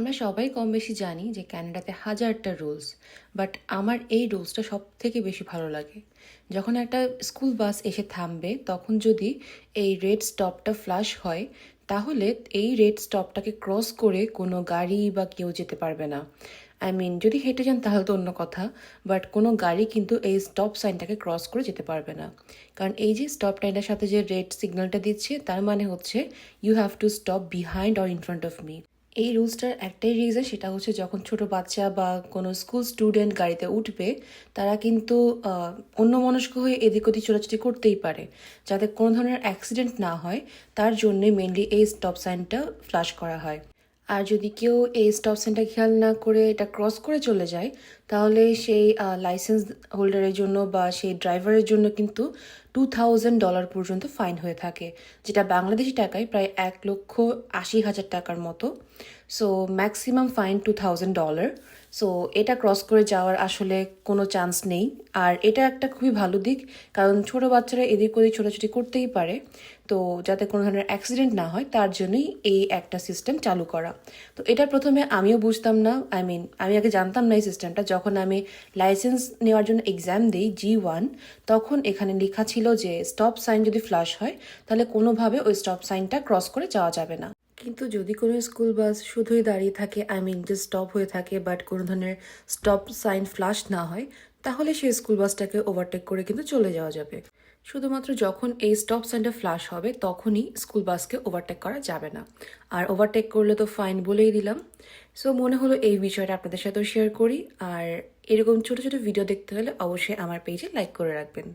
আমরা সবাই কম বেশি জানি যে ক্যানাডাতে হাজারটা রুলস, বাট আমার এই রুলসটা সব থেকে বেশি ভালো লাগে। যখন একটা স্কুল বাস এসে থামবে, তখন যদি এই রেড স্টপটা ফ্লাশ হয়, তাহলে এই রেড স্টপটাকে ক্রস করে কোনো গাড়ি বা কেউ যেতে পারবে না। আই মিন যদি হেঁটে যান তাহলে তো অন্য কথা, বাট কোনো গাড়ি কিন্তু এই স্টপ সাইনটাকে ক্রস করে যেতে পারবে না। কারণ এই যে স্টপ টাইনটার সাথে যে রেড সিগন্যালটা দিচ্ছে, তার মানে হচ্ছে you have to stop behind or in front of me এই রুলসটার একটাই রিজন সেটা হচ্ছে যখন ছোট বাচ্চা বা কোনো স্কুল স্টুডেন্ট গাড়িতে উঠবে, তারা কিন্তু অন্য মনস্ক হয়ে এদিক ওদিক ছোটাছুটি করতেই পারে। যাতে কোনো ধরনের অ্যাক্সিডেন্ট না হয়, তার জন্যে মেনলি এই স্টপ সাইনটা ফ্লাশ করা হয়। আর যদি কেউ এই স্টপ সাইনটা খেয়াল না করে এটা ক্রস করে চলে যায়, তাহলে সেই লাইসেন্স হোল্ডারের জন্য বা সেই ড্রাইভারের জন্য কিন্তু টু থাউজেন্ড ডলার পর্যন্ত ফাইন হয়ে থাকে, যেটা বাংলাদেশি টাকায় প্রায় এক লক্ষ আশি হাজার টাকার মতো। So maximum fine two thousand dollar so এটা ক্রস করে যাওয়ার আসলে কোনো চান্স নেই। আর এটা একটা খুবই ভালো দিক, কারণ ছোট বাচ্চারা এদিক ওদিক ছোটাছুটি করতেই পারে। তো, যাতে কোনো ধরনের অ্যাক্সিডেন্ট না হয়, তার জন্যই এই একটা সিস্টেম চালু করা। তো, এটা প্রথমে আমিও বুঝতাম না। আই মিন আমি আগে জানতাম না এই সিস্টেমটা যখন আমি লাইসেন্স নেওয়ার জন্য এক্সাম দিই জি ওয়ান তখন এখানে লেখা ছিল যে স্টপ সাইন যদি ফ্লাশ হয়, তাহলে কোনোভাবে ওই স্টপ সাইনটা ক্রস করে যাওয়া যাবে না। কিন্তু যদি কোনো স্কুল বাস শুধুই দাঁড়িয়ে থাকে আই মিন যে স্টপ হয়ে থাকে বাট কোনো ধরনের স্টপ সাইন ফ্লাশ না হয়, তাহলে সেই স্কুল বাসটাকে ওভারটেক করে কিন্তু চলে যাওয়া যাবে। শুধুমাত্র যখন এই স্টপ সাইনটা ফ্লাশ হবে, তখনই স্কুল বাসকে ওভারটেক করা যাবে না। আর ওভারটেক করলে তো ফাইন বলেই দিলাম। সো মনে হলো এই বিষয়টা আপনাদের সাথেও শেয়ার করি। আর এরকম ছোট ছোট ভিডিও দেখতে হলে অবশ্যই আমার পেজে লাইক করে রাখবেন।